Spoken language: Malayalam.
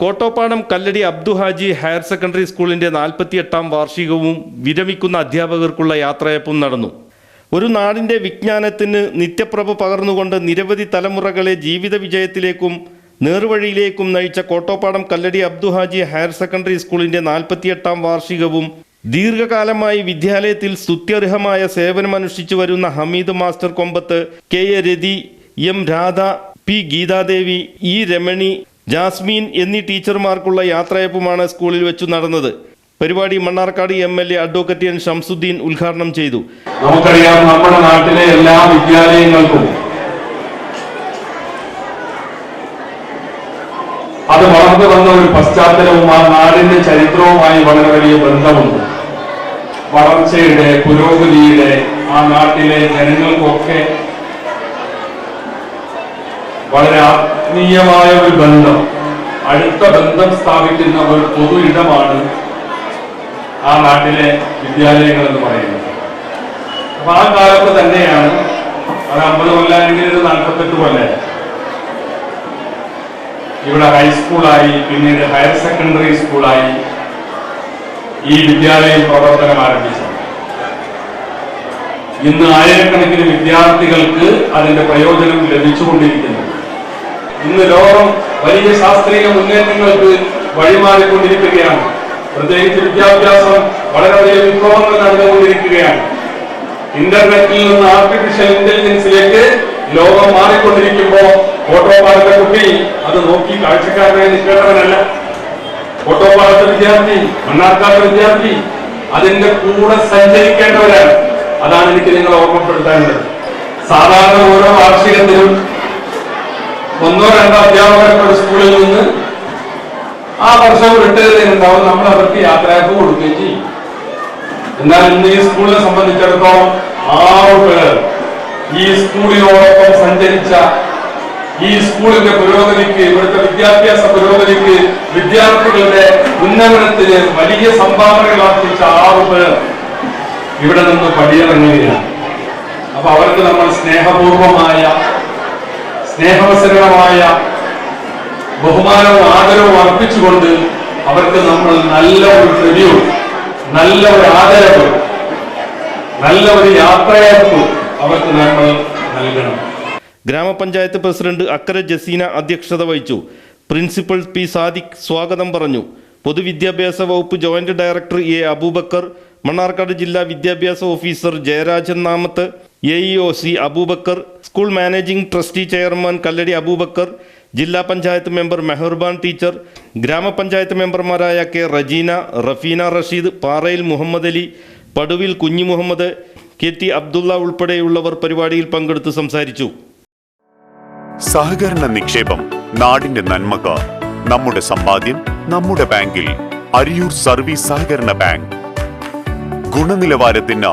കോട്ടോപ്പാടം കല്ലടി അബ്ദുഹാജി ഹയർ സെക്കൻഡറി സ്കൂളിന്റെ നാൽപ്പത്തിയെട്ടാം വാർഷികവും വിരമിക്കുന്ന അധ്യാപകർക്കുള്ള യാത്രയപ്പും നടന്നു. ഒരു നാടിന്റെ വിജ്ഞാനത്തിന് നിത്യപ്രഭ പകർന്നുകൊണ്ട് നിരവധി തലമുറകളെ ജീവിത വിജയത്തിലേക്കും നേർവഴിയിലേക്കും നയിച്ച കോട്ടോപ്പാടം കല്ലടി അബ്ദുഹാജി ഹയർ സെക്കൻഡറി സ്കൂളിന്റെ നാൽപ്പത്തിയെട്ടാം വാർഷികവും ദീർഘകാലമായി വിദ്യാലയത്തിൽ സ്തുത്യർഹമായ സേവനമനുഷ്ഠിച്ചു വരുന്ന Hameed master Kombath K A Rathi M Radha P Geethadevi E Ramani Jasmine എന്നീ ടീച്ചർമാർക്കുള്ള യാത്രയപ്പുമാണ് സ്കൂളിൽ വെച്ചു നടന്നത്. പരിപാടി Mannarkkad M L A advocate N Shamsuddin ഉദ്ഘാടനം ചെയ്തു. നമുക്കറിയാം നമ്മുടെ നാട്ടിലെ എല്ലാ വിദ്യാലയങ്ങൾക്കും അത് വളർന്നു വന്ന ഒരു പശ്ചാത്തലവും ആ നാടിന്റെ ചരിത്രവുമായി വളരെ വലിയ ബന്ധമുണ്ട്. വളർച്ചയുടെ പുരോഗതിയുടെ ആ നാട്ടിലെ ജനങ്ങൾക്കൊക്കെ വളരെ ആത്മീയമായ ഒരു ബന്ധം. അടുത്ത ബന്ധം സ്ഥാപിക്കുന്ന ഒരു പൊതു ഇടമാണ് ആ നാട്ടിലെ വിദ്യാലയങ്ങൾ എന്ന് പറയുന്നത്. അപ്പൊ ആ കാലത്ത് തന്നെയാണ് അത് അമ്പത് കൊല്ലാണെങ്കിൽ ഇത് നാൽപ്പത്തെട്ട് കൊല്ലം? ഇവിടെ ഹൈസ്കൂളായി പിന്നീട് ഹയർ സെക്കൻഡറി സ്കൂളായി ഈ വിദ്യാലയം പ്രവർത്തനം ആരംഭിച്ചത്. ഇന്ന് ആയിരക്കണക്കിന് വിദ്യാർത്ഥികൾക്ക് അതിന്റെ പ്രയോജനം ലഭിച്ചുകൊണ്ടിരിക്കുന്നു. ഇന്ന് ലോകം വലിയ ശാസ്ത്രീയ മുന്നേറ്റങ്ങൾക്ക് വഴിമാറിക്കൊണ്ടിരിക്കുകയാണ്. പ്രത്യേകിച്ച് വിദ്യാഭ്യാസം വളരെ വലിയ വിപ്ലവങ്ങൾ നടന്നുകൊണ്ടിരിക്കുകയാണ് ഇന്റർനെറ്റിൽ നിന്ന് ആർട്ടിഫിഷ്യൽ ഇന്റലിജൻസിലേക്ക് ലോകം മാറിക്കൊണ്ടിരിക്കുമ്പോ ഓട്ടോപാലത്തെ കുട്ടി അത് നോക്കി കാഴ്ചക്കാരനായി നിൽക്കേണ്ടവനല്ല. ഓട്ടോപാലത്തെ വിദ്യാർത്ഥി മണ്ണാർക്കാട് വിദ്യാർത്ഥി അതിന്റെ കൂടെ സഞ്ചരിക്കേണ്ടവരാണ്. അതാണ് എനിക്ക് നിങ്ങളെ ഓർമ്മപ്പെടുത്താനുള്ളത്. സാധാരണ ഓരോ വാർഷികത്തിലും ഒന്നോ രണ്ടോ അധ്യാപകരൊക്കെ സ്കൂളിൽ നിന്ന് ആ വർഷം വിട്ടുകഴിഞ്ഞുണ്ടാവും നമ്മൾ അവർക്ക് യാത്രയപ്പ് കൊടുക്കുകയും ചെയ്യും. എന്നാൽ ഇന്ന് ഈ സ്കൂളിനെ സംബന്ധിച്ചിടത്തോളം ആറു പേർ ഈ സ്കൂളിനോടൊപ്പം സഞ്ചരിച്ച ഈ സ്കൂളിന്റെ പുരോഗതിക്ക് ഇവിടുത്തെ വിദ്യാഭ്യാസ പുരോഗതിക്ക് വിദ്യാർത്ഥികളുടെ ഉന്നമനത്തിന് വലിയ സംഭാവനകൾ അർപ്പിച്ച ആറു പേർ ഇവിടെ നിന്ന് പടിയിറങ്ങുകയാണ്. അപ്പൊ അവർക്ക് നമ്മൾ സ്നേഹപൂർവമായ സ്നേഹവസരമായ ബഹുമാനവും ആദരവും അർപ്പിച്ചുകൊണ്ട് അവർക്ക് നമ്മൾ നല്ല ഒരു ട്രിബ്യൂട്ട് നല്ല ഒരു ആദരവ് നല്ല ഒരു യാത്രയപ്പ് അവർക്ക് നമ്മൾ നൽകണം. ഗ്രാമപഞ്ചായത്ത് പ്രസിഡന്റ് അക്കര ജസീന അധ്യക്ഷത വഹിച്ചു. പ്രിൻസിപ്പൽ പി സാദിഖ് സ്വാഗതം പറഞ്ഞു. പൊതുവിദ്യാഭ്യാസ വകുപ്പ് joint director A Abubakar Mannarkkad ജില്ലാ വിദ്യാഭ്യാസ officer Jayarajan Namath A E O C Abubakar school managing trustee chairman Kalladi Abubakar ജില്ലാ പഞ്ചായത്ത് മെമ്പർ മെഹർബാൻ ടീച്ചർ ഗ്രാമപഞ്ചായത്ത് മെമ്പർമാരായ കെ റജീന റഫീന റഷീദ് പാറയിൽ മുഹമ്മദ് അലി പടുവിൽ കുഞ്ഞി മുഹമ്മദ് കെ ടി അബ്ദുള്ള ഉൾപ്പെടെയുള്ളവർ പരിപാടിയിൽ പങ്കെടുത്ത് സംസാരിച്ചു. സഹകരണ നിക്ഷേപം നാടിന്റെ നന്മക്ക് നമ്മുടെ സമ്പാദ്യം നമ്മുടെ ബാങ്കിൽ അരിയൂർ സർവീസ് സഹകരണ ബാങ്ക്. ഗുണനിലവാരത്തിന്